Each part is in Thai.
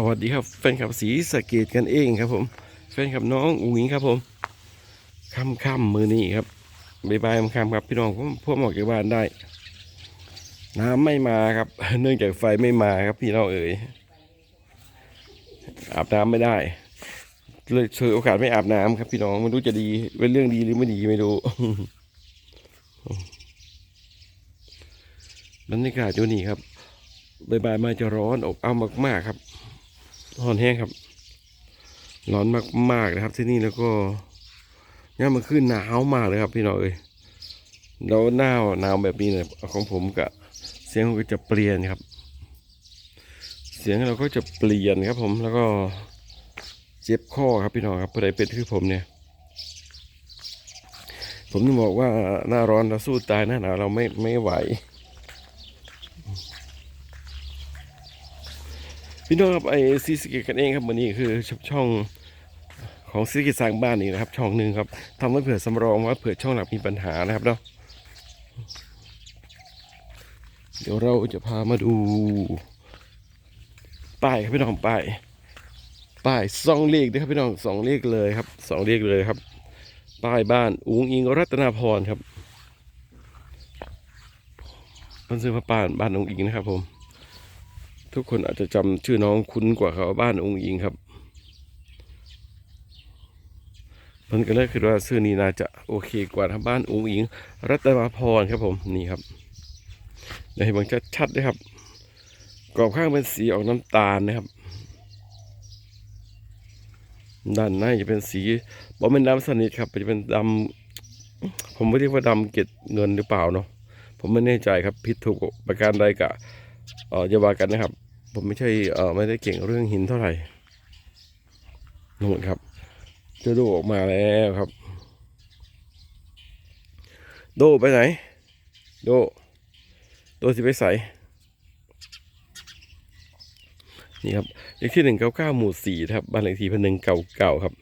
สวัสดีครับแฟนคลับสีสะเกตกันเองครับผมแฟนคลับน้องอุ๋งอิงครับผมค่ำค่ำมือนี้ครับบายบายค่ำค่ำครับพี่น้องผมพวกออกจากบ้านได้ น้ำไม่มาครับ เนื่องจากไฟไม่มาครับพี่น้องเอ๋ยอาบน้ำไม่ได้เลยเฉยโอกาสไม่อาบน้ำครับพี่น้องไม่รู้จะดีเป็นเรื่องดีหรือไม่ดีไม่รู้บรรยากาศอยู่นี่ครับบ่ายมาจะร้อนอบอ้าวมากๆครับ ร้อนแห้งครับ ร้อนมากๆนะครับ ที่นี่แล้วก็เนี่ยมันขึ้นหนาวมากเลยครับ พี่น้องเอ้ยแล้วหน้าหนาวแบบนี้เนี่ยของผมกับเสียงก็จะเปลี่ยนครับ เสียงเราก็จะเปลี่ยนครับ ผมแล้วก็เจ็บข้อครับพี่น้องครับผู้ใดเป็นคือผมเนี่ย ผมต้องบอกว่าหน้าร้อนเราสู้ตายหน้าหนาวเราไม่ไม่ไหว พี่น้องครับไอซีสเกตกันเองครับวันนี้คือช่องของซีสเกตสร้างบ้านนี่นะครับ ช่องหนึ่งครับทำไว้เผื่อสำรองว่าเผื่อช่องหลักมีปัญหานะครับเนาะเดี๋ยวเราจะพามาดูป้ายครับพี่น้องป้ายป้ายสองเลขด้วยครับพี่น้องสองเลขเลยครับสองเลขเลยครับป้ายบ้านอุงอิงรัตนาพรครับมันซื้อมาป้านบ้านอุงอิงนะครับผม ทุกคนอาจจะจำชื่อน้องคุ้นกว่าเขาบ้านองค์อิงครับมันก็เลยคิดว่าชื่อนี้น่าจะโอเคกว่าทาบ้านองค์อิง รัตนาพรครับผมนี่ครับเดี๋ยวให้บังชัดๆด้วยครับกรอบข้างเป็นสีออกน้ำตาลนะครับด้านในจะเป็นสีบอเป็นดำสนิทครับจะเป็นดำผมไม่เรียกว่าดำเกล็ดเงินหรือเปล่าเนาะผมไม่แน่ใจครับผิดถูกประการใดกะ เอออย่าว่ากันนะครับ ผมไม่ใช่เออไม่ได้เก่งเรื่องหินเท่าไหร่นู่นครับจะโดออกมาแล้วครับ โดไปไหน โด โดสิไปใส่นี่ครับเลขที่หนึ่งเก้าเก้าหมู่สี่ครับบ้านเลขที่พันหนึ่งเก่าเก่าครับ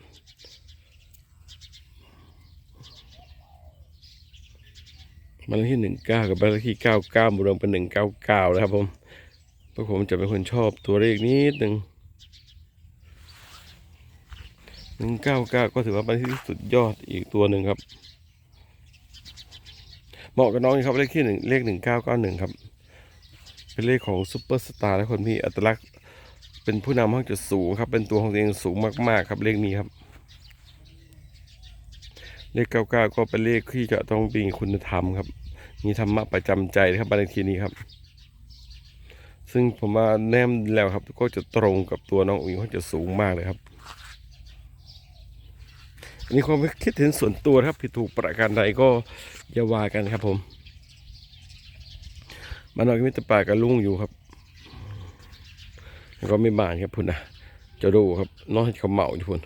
บ้านเลขที่หนึ่งเก้ากับบ้านเลขที่เก้าเก้ารวมเป็นหนึ่งเก้าเก้านะครับผมเพราะผมจะเป็นคนชอบตัวเลขนิดหนึ่งหนึ่งเก้าเก้าก็ถือว่าเป็นที่สุดยอดอีกตัวหนึ่งครับ เหมาะกับน้องครับเลขที่หนึ่งเลขหนึ่งเก้าเก้าหนึ่งครับ เป็นเลขของซุปเปอร์สตาร์และคนมีอัตลักษณ์เป็นผู้นำห้องจุดสูงครับ เป็นตัวของตัวเองสูงมากๆ ครับเลขนี้ครับ เลขเก้าเก้าก็เป็นเลขที่จะต้องมีคุณธรรมครับมีธรรมะประจำใจนะครับบานที่นี้ครับ ซึ่งผมว่าแนมแล้วครับ ก็จะตรงกับตัวน้องอุ๋งเขาจะสูงมากเลยครับอันนี้ความคิดเห็นส่วนตัวนะครับผิดถูกประการใดก็อย่าว่ากันครับผมมานอยมิตรป่ากับลุงอยู่ครับแล้วก็ไม่บานครับพุ่นนะจะดูครับน้องให้เขาเมาอยู่พุ่น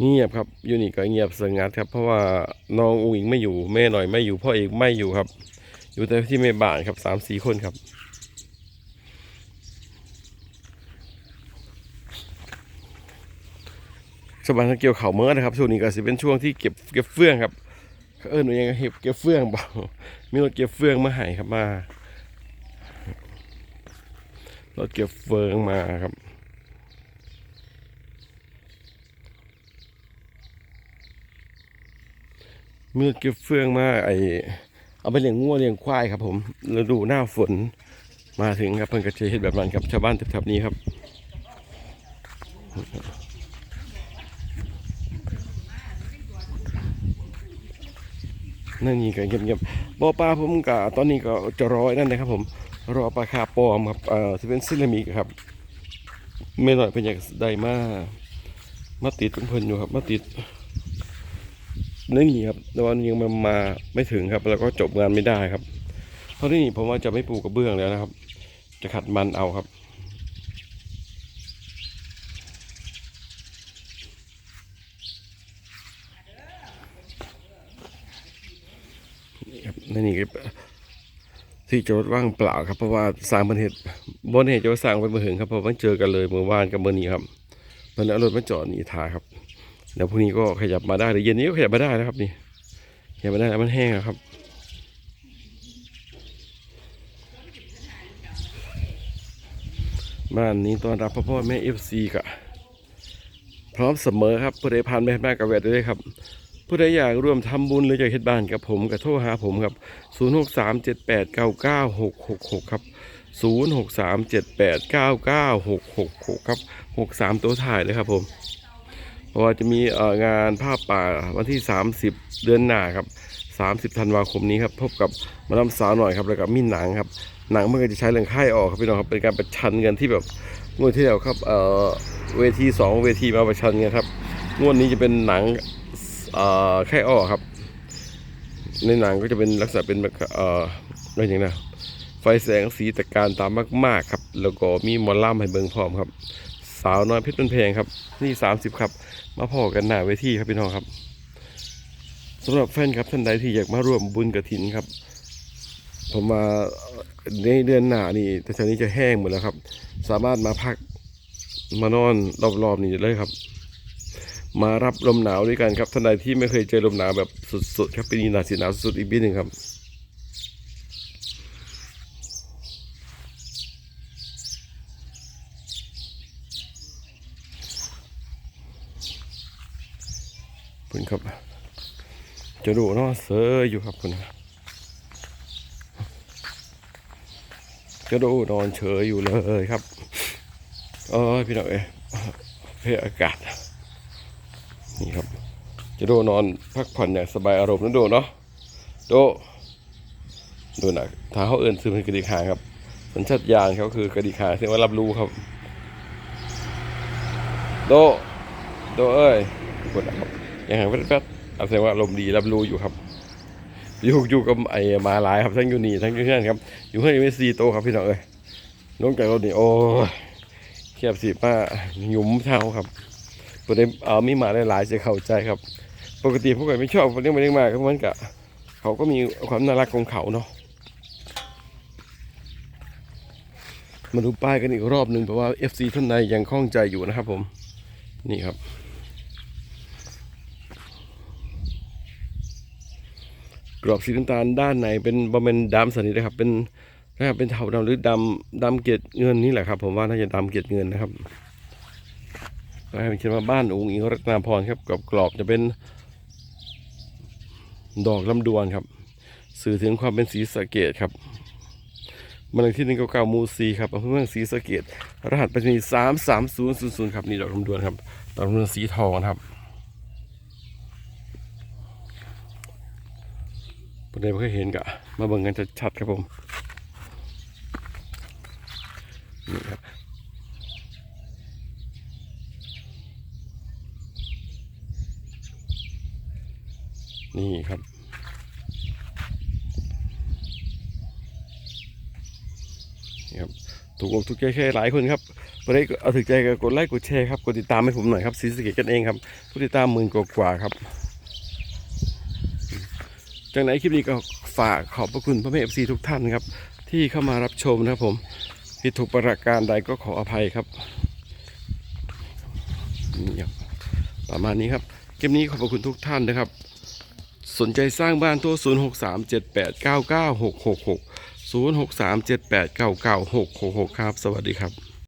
เงียบครับอยู่นี่ก็เงียบสงัดครับ เพราะว่าน้องอุ๋งอิงไม่อยู่ แม่หน่อยไม่อยู่พ่อเอกไม่อยู่ครับ อยู่แต่ที่ไม่บ้านครับสามสี่คนครับสบายเกี่ยวเข่าเมื่อนะครับช่วงนี้ก็สิเป็นช่วงที่เก็บเก็บเฟื่องครับเขาเอิ้นว่ายังเห็บเก็บเฟื่องเบ่มีรถเก็บเฟื่องมาให้ครับมารถเก็บเฟืองมาครับ เมื่อเก็บเฟื่องมาไอเอาไปเลี้ยงงัวเลี้ยงควายครับ ผมฤดูหน้าฝนมาถึงครับเพิ่นก็จะเฮ็ดแบบนั้นครับชาวบ้านแถบนี้ครับนั่นนี่ก็เงียบๆบ่อปลาผมก็ตอนนี้ก็จะรอไอ้นั่นนะครับ ผมรอปลาคาปลอมครับเอ่อที่เป็นซิลามิกครับไม่หน่อยเป็นอย่างใดมามาติดเพิ่นอยู่ครับมาติด นั่นนี่ครับ แต่ว่ายังมามาไม่ถึงครับ แล้วก็จบงานไม่ได้ครับ เพราะที่นี่ผมว่าจะไม่ปลูกกระเบื้องแล้วนะครับ จะขัดมันเอาครับนี่ครับนี่ก็ที่จอดว่างเปล่าครับเพราะว่าสร้างเป็นเหตุบนเหตุจะสร้างเป็นมือหึงครับเพราะว่าเจอกันเลยเมื่อวานกับเมื่อนี้ครับมันเอารถมาจอดหนีทายครับ เดี๋ยวพรุ่งนี้ก็ขยับมาได้เดี๋ยวเย็นนี้ก็ขยับมาได้นะครับนี่ขยับมาได้แล้วมันแห้งครับ บ้านนี้ต้อนรับพ่อพ่อแม่เอฟซีกะพร้อมเสมอครับผู้ใดผ่านไปผ่านมากับแวดได้เลยครับผู้ใดอยากร่วมทำบุญหรืออยากเฮ็ดบ้านกับผมก็โทรหาผมครับ 0637899666 ครับ 0637899666 ครับ 63 ตัวถ่ายเลยครับผม ว่าจะมีงานภาพป่าวันที่ 30 เดือนหน้าครับ30ธันวาคมนี้ครับพบกับมาลำสาวหน่อยครับแล้วก็มีหนังครับหนังมันก็จะใช้เรื่องค่ายออกครับพี่น้องครับเป็นการประชันกันที่แบบงวดที่แล้วครับเอ่อเวทีสองเวทีมาประชันกันครับงวดนี้จะเป็นหนังเอ่อค่ายออกครับ ในหนังก็จะเป็นลักษณะเป็นแบบเอ่ออะไรอย่างนะไฟแสงสีตะการตามมาก ๆ ครับ แล้วก็มีมอลล่ำให้เบิงพร้อมครับ สาวน้อยเพชรเป็นเพลงครับ นี่30ครับ มาพอกันหน้าเวทีครับพี่น้องครับสำหรับแฟนครับท่านใดที่อยากมาร่วมบุญกระถินครับ ผมมาในเดือนหน้านี่แต่ตอนนี้จะแห้งหมดแล้วครับ สามารถมาพักมานอนรอบๆนี่เลยครับ มารับลมหนาวด้วยกันครับท่านใดที่ไม่เคยเจอลมหนาวแบบสุดๆครับปีนี้หนาวสิหนาวสุดๆอีกปีหนึ่งครับ เพิ่นครับ จะดูเนาะเซออยู่ครับคุณจะดูนอนเฉยอยู่เลยครับ เอ้ยพี่น้องเอ้ยเพลออากาศ นี่ครับ จะดูนอนพักผ่อนอย่างสบายอารมณ์นะดูเนาะโดดูนะถ้าเขาเอื่นซื้อเป็นกระดิกหางครับสัญชาตญาณเขาคือกระดิกหางที่ว่ารับรู้ครับ โด โดเอ้ยกคนนะครับ ยังหางแป๊ดๆเอาแสดงว่าลมดีรับรู้อยู่ครับ อยู่อยู่กับไอ้มาหลายครับทั้งอยู่นี่ทั้งอยู่เพื่นครับ อยู่เพื่อนยังไม่ซีโตครับพี่น้องเอ้ยลงจากรถนี่โอ้ยเขียบสีป้าหยุมเท้าครับประเด็นเอามีมาหลายๆจะเข้าใจครับ ปกติพวกเราไม่ชอบเลี้ยงมาเลี้ยงมาก็เหมือนกับเขาก็มีความน่ารักของเขาเนาะมาดูป้ายกันอีกรอบหนึ่งเพราะว่า FC ท่านใดยังคล่องใจอยู่นะครับผม นี่ครับ กรอบสีน้ำตาลด้านในเป็นบะเป็นดำสนิทนะครับ เป็นนะครับเป็นเทาดำหรือดำดำเกล็ดเงินนี่แหละครับ ผมว่าน่าจะดำเกล็ดเงินนะครับแล้วให้มันเขียนว่าบ้านองค์อิงรัตนาพรครับกรอบกรอบจะเป็น ดอกลำดวนครับ สื่อถึงความเป็นสีสะเกตครับมันเลขที่หนึ่งเก้ามูซีครับอำเภอเมืองสีสะเกตรหัสไปรษณีย์สามสามศูนย์ศูนย์ศูนย์ครับนี่ดอกลำดวนครับดอกลำดวนสีทองนะครับ ประเดี๋ยวเคยเห็นกะมาเบิ่งกันชัดๆครับผมนี่ครับนี่ครับ นี่ครับ ถูกอกถูกใจแค่หลายคนครับประเดี๋ยวเอาถึกใจก็กดไลค์กดแชร์ครับ กดติดตามให้ผมหน่อยครับซีสเกตกันเองครับ ผู้ติดตามหมื่นกว่าครับ จากไหนคลิปนี้ก็ฝากขอบพระคุณพ่อแม่เอฟซีทุกท่านครับ ที่เข้ามารับชมนะครับผมผิดถูกประการใดก็ขออภัยครับนี่ครับประมาณนี้ครับคลิปนี้ขอบพระคุณทุกท่านนะครับ สนใจสร้างบ้านตัว0 6 3 7 8 9 9 6 6 6 0 6 3 7 8 9 9 6 6 6 ครับ สวัสดีครับ